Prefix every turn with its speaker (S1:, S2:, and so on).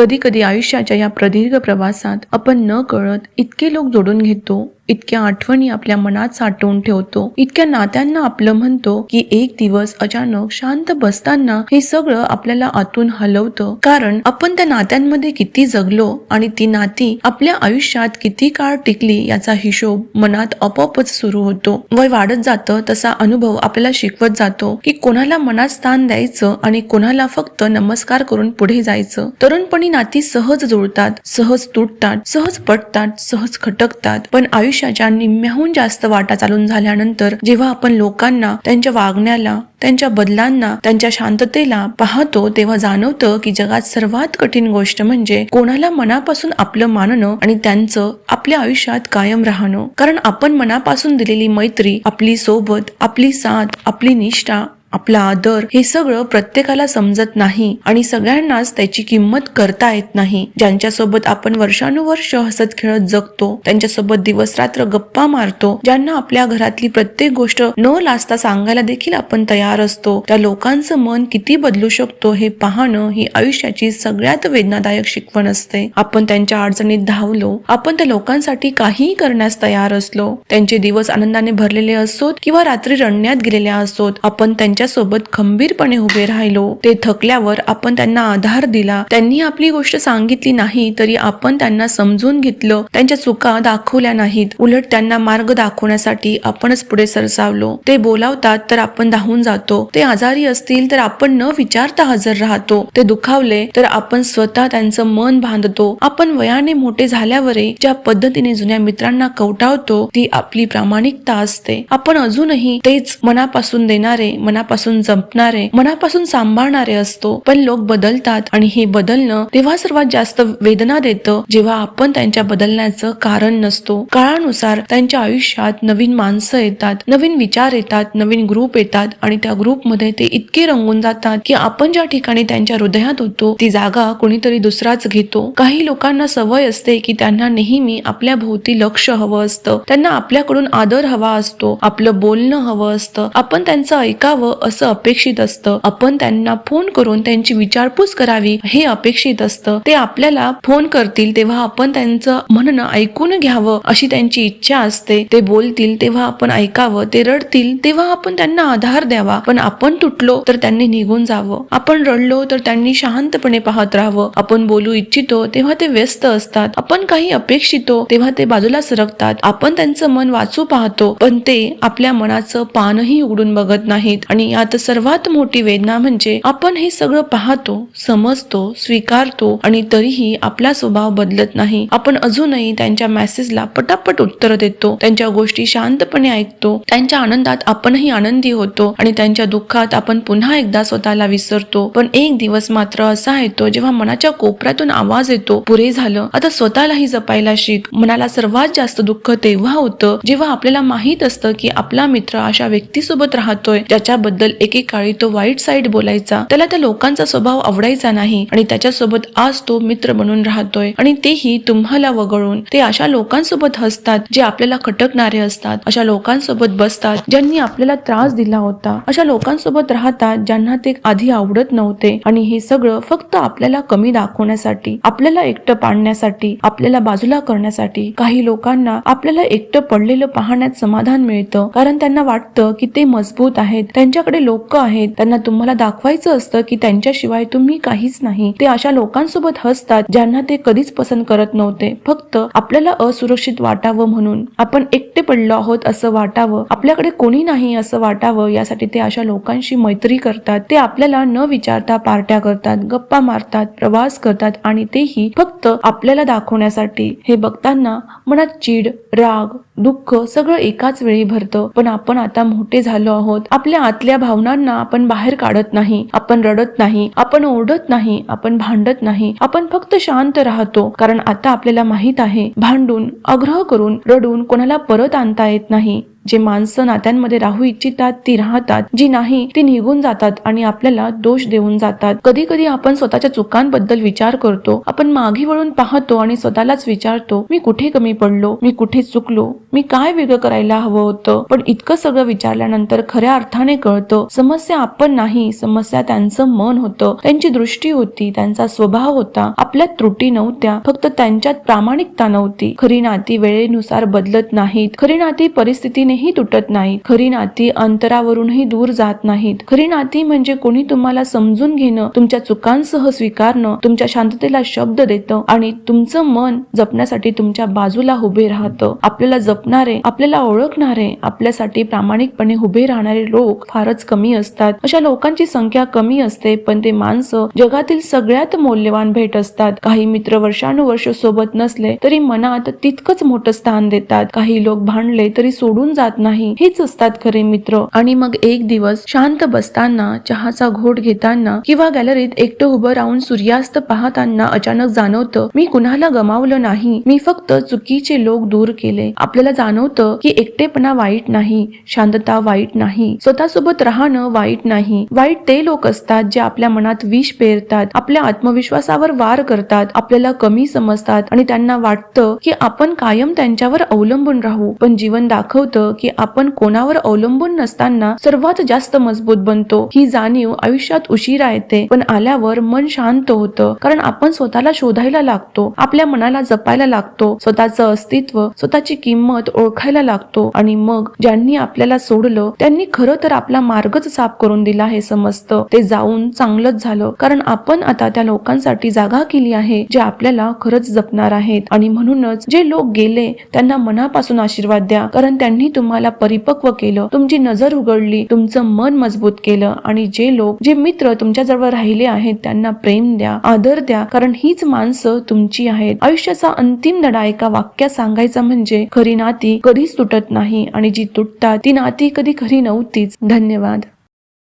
S1: कधी कधी आयुष्याच्या या प्रदीर्घ प्रवासात आपण न कळत इतके लोक जोडून घेतो. इतक्या आठवणी आपल्या मनात साठवून ठेवतो. इतक्या नात्यांना आपलं म्हणतो की एक दिवस अचानक शांत बसताना हे सगळं आपल्याला आतून हलवतं. कारण आपण त्या नात्यांमध्ये किती जगलो आणि ती नाती आपल्या आयुष्यात किती काळ टिकली याचा हिशोब मनात आपोआपच सुरू होतो. वय वाढत जातं तसा अनुभव आपल्याला शिकवत जातो की कोणाला मनात स्थान द्यायचं आणि कोणाला फक्त नमस्कार करून पुढे जायचं. तरुणपणी नाती सहज जुळतात सहज तुटतात सहज पटतात सहज खटकतात. पण आयुष्य आयुष्याच्या निम्म्याहून जास्त वाटा चालून झाल्यानंतर जेव्हा आपण लोकांना त्यांच्या वागण्याला त्यांच्या बदलांना त्यांच्या शांततेला पाहतो तेव्हा जाणवतं की जगात सर्वात कठीण गोष्ट म्हणजे कोणाला मनापासून आपलं मानणं आणि त्यांचं आपल्या आयुष्यात कायम राहणं. कारण आपण मनापासून दिलेली मैत्री आपली सोबत आपली साथ आपली निष्ठा आपला आदर हे सगळं प्रत्येकाला समजत नाही आणि सगळ्यांनाच त्याची किंमत करता येत नाही. ज्यांच्यासोबत आपण वर्षानुवर्ष हसत खेळत जगतो त्यांच्यासोबत दिवस रात्र गप्पा मारतो ज्यांना आपल्या घरातली प्रत्येक गोष्ट न लाजता सांगायला देखील आपण तयार असतो त्या लोकांचं मन किती बदलू शकतो हे पाहणं ही आयुष्याची सगळ्यात वेदनादायक शिकवण असते. आपण त्यांच्या अडचणीत धावलो आपण त्या लोकांसाठी काहीही करण्यास तयार असलो त्यांचे दिवस आनंदाने भरलेले असोत किंवा रात्री रडण्यात गेलेल्या असोत आपण त्यांच्यासोबत खंबीरपणे उभे राहिलो. ते थकल्यावर आपण त्यांना आधार दिला. त्यांनी आपली गोष्ट सांगितली नाही तरी आपण त्यांना समजून घेतलं. त्यांच्या चुका दाखवल्या नाहीत. उलट त्यांना मार्ग दाखवण्यासाठी आपणच पुढे सरसावलो. ते बोलावतात तर आपण धावून जातो. ते आजारी असतील तर आपण न विचारता हजर राहतो. ते दुखावले तर आपण स्वतः त्यांचं मन बांधतो. आपण वयाने मोठे झाल्यावरही ज्या पद्धतीने जुन्या मित्रांना कवटावतो ती आपली प्रामाणिकता असते. आपण अजूनही तेच मनापासून देणारे मनापासून जपणारे मनापासून सांभाळणारे असतो. पण लोक बदलतात आणि हे बदलणं तेव्हा सर्वात जास्त वेदना देतं जेव्हा आपण त्यांच्या बदलण्याचं कारण नसतो. काळानुसार त्यांच्या आयुष्यात नवीन माणसं येतात नवीन विचार येतात नवीन ग्रुप येतात आणि त्या ग्रुपमध्ये ते इतके रंगून जातात की आपण ज्या ठिकाणी त्यांच्या हृदयात होतो ती जागा कोणीतरी दुसराच घेतो. काही लोकांना सवय असते की त्यांना नेहमी आपल्या भोवती लक्ष हवं असतं. त्यांना आपल्याकडून आदर हवा असतो आपलं बोलणं हवं असतं. आपण त्यांचं ऐकावं असं अपेक्षित असतं. आपण त्यांना फोन करून त्यांची विचारपूस करावी हे अपेक्षित असतं. ते आपल्याला फोन करतील तेव्हा आपण त्यांचं म्हणणं ऐकून घ्यावं अशी त्यांची इच्छा असते. ते बोलतील तेव्हा आपण ऐकावं. ते रडतील तेव्हा आपण त्यांना आधार द्यावा. पण आपण तुटलो तर त्यांनी निघून जावं. आपण रडलो तर त्यांनी शांतपणे पाहत राहावं. आपण बोलू इच्छितो तेव्हा ते व्यस्त असतात. आपण काही अपेक्षितो तेव्हा ते बाजूला सरकतात. आपण त्यांचं मन वाचू पाहतो. पण ते आपल्या मनाचं पानही उघडून बघत नाहीत आणि आता सर्वात मोठी वेदना म्हणजे आपण हे सगळं पाहतो समजतो स्वीकारतो आणि तरीही आपला स्वभाव बदलत नाही. आपण अजूनही त्यांच्या मेसेजला पटापट उत्तर देतो त्यांच्या गोष्टी शांतपणे ऐकतो त्यांच्या आनंदात आपणही आनंदी होतो आणि त्यांच्या दुःखात आपण पुन्हा एकदा स्वतःला विसरतो. पण एक दिवस मात्र असा येतो जेव्हा मनाच्या कोपऱ्यातून आवाज येतो पुरे झालं. आता स्वतःलाही जपायला शिक मनाला सर्वात जास्त दुःख तेव्हा होतं जेव्हा आपल्याला माहीत असतं की आपला मित्र अशा व्यक्तीसोबत राहतोय ज्याच्याबद्दल एकेकाळी तो वाईट साईड बोलायचा. त्याला त्या लोकांचा स्वभाव आवडायचा नाही आणि त्याच्यासोबत आज तो मित्र बनून राहतोय आणि तेही तुम्हाला वगळून. ते अशा लोकांसोबत हसतात जे आपल्याला खटकणारे असतात. अशा लोकांसोबत बसतात ज्यांनी आपल्याला त्रास दिला होता. अशा लोकांसोबत राहतात ज्यांना ते आधी आवडत नव्हते आणि हे सगळं फक्त आपल्याला कमी दाखवण्यासाठी आपल्याला एकटं पाडण्यासाठी आपल्याला बाजूला करण्यासाठी काही लोकांना आपल्याला एकटं पडलेलं पाहण्यात समाधान मिळतं. कारण त्यांना वाटतं की ते मजबूत आहेत. त्यांच्याकडे लोक आहेत त्यांना तुम्हाला दाखवायचं असतं की त्यांच्याशिवाय तुम्ही काहीच नाही. ते अशा लोकांसोबत हसतात ज्यांना ते कधीच पसंत करत नव्हते. फक्त आपल्याला असुरक्षित वाटावं म्हणून. आपण एकटे पडलो आहोत असं वाटावं. आपल्याकडे कोणी नाही असं वाटावं. यासाठी ते अशा लोकांशी मैत्री करतात. ते आपल्याला न विचारता पार्ट्या करतात गप्पा मारतात प्रवास करतात आणि तेही फक्त आपल्याला दाखवण्यासाठी. हे बघताना मनात चीड राग दुःख सगळं एकाच वेळी भरतं. पण आपण आता मोठे झालो आहोत. आपल्या आतल्या भावनांना आपण बाहेर काढत नाही. आपण रडत नाही. आपण ओरडत नाही. आपण भांडत नाही. आपण फक्त शांत राहतो. कारण आता आपल्याला माहीत आहे भांडून आग्रह करून रडून कोणाला परत आणता येत नाही. जे माणसं नात्यांमध्ये राहू इच्छितात ती राहतात. जी नाही ती निघून जातात आणि आपल्याला दोष देऊन जातात. कधी कधी आपण स्वतःच्या चुकांबद्दल विचार करतो. आपण मागे वळून पाहतो आणि स्वतःलाच विचारतो मी कुठे कमी पडलो? मी कुठे चुकलो? मी काय वेगळं करायला हवं होतं? पण इतकं सगळं विचारल्यानंतर खऱ्या अर्थाने कळतं समस्या आपण नाही. समस्या त्यांचं मन होतं. त्यांची दृष्टी होती त्यांचा स्वभाव होता. आपल्यात त्रुटी नव्हत्या. फक्त त्यांच्यात प्रामाणिकता नव्हती. खरी नाती वेळेनुसार बदलत नाहीत. खरी नाती परिस्थितीनेही तुटत नाही. खरी नाती अंतरावरूनही दूर जात नाहीत. खरी नाती म्हणजे कोणी तुम्हाला समजून घेणं तुमच्या चुकांसह स्वीकारणं तुमच्या शांततेला शब्द देतं आणि तुमचं मन जपण्यासाठी तुमच्या बाजूला उभे राहतं. आपल्याला जपणारे आपल्याला ओळखणारे आपल्यासाठी प्रामाणिकपणे उभे राहणारे लोक फारच कमी असतात. अशा लोकांची संख्या कमी असते पण ते माणसं जगातील सगळ्यात मौल्यवान भेट असतात. काही मित्र वर्षानुवर्ष सोबत नसले तरी मनात तितकंच मोठं स्थान देतात. काही लोक भांडले तरी सोडून जात नाही. हेच असतात खरे मित्र. आणि मग एक दिवस शांत बसताना चहाचा घोट घेताना किंवा गॅलरीत एकटं उभं राहून सूर्यास्त पाहताना अचानक जाणवतं मी कुणाला गमावलं नाही. मी फक्त चुकीचे लोक दूर केले. आपल्याला जाणवतं की एकटेपणा वाईट नाही शांतता वाईट नाही स्वतःसोबत राहणं वाईट नाही. वाईट ते लोक असतात जे आपल्या मनात विष पेरतात आपल्या आत्मविश्वासावर वार करतात आपल्याला कमी समजतात आणि त्यांना वाटतं की आपण कायम त्यांच्यावर अवलंबून राहू. पण जीवन दाखवतं की आपण कोणावर अवलंबून नसताना सर्वात जास्त मजबूत बनतो. ही जाणीव आयुष्यात उशिरा येते पण आल्यावर मन शांत होतं. कारण आपण स्वतःला शोधायला लागतो आपल्या मनाला जपायला लागतो स्वतःचं अस्तित्व स्वतःची किंमत ओळखायला लागतो. आणि मग ज्यांनी आपल्याला सोडलं त्यांनी खरं तर आपला मार्गच साफ करून दिला हे समजतं. ते जाऊन चांगलंच झालं. कारण आपण आता त्या लोकांसाठी जागा केली आहे जे आपल्याला खरंच जपणार आहेत. आणि म्हणूनच जे लोक गेले त्यांना मनापासून आशीर्वाद द्या. कारण त्यांनी तुम्हाला परिपक्व केलं तुमची नजर उघडली तुमचं मन मजबूत केलं आणि जे लोक जे मित्र तुमच्या जवळ राहिले आहेत त्यांना प्रेम द्या आदर द्या कारण हीच माणसं तुमची आहेत. आयुष्याचा अंतिम धडा एका वाक्यात सांगायचा म्हणजे खरी नाती कधीच तुटत नाही आणि जी तुटतात ती नाती कधी खरी नव्हतीच. धन्यवाद.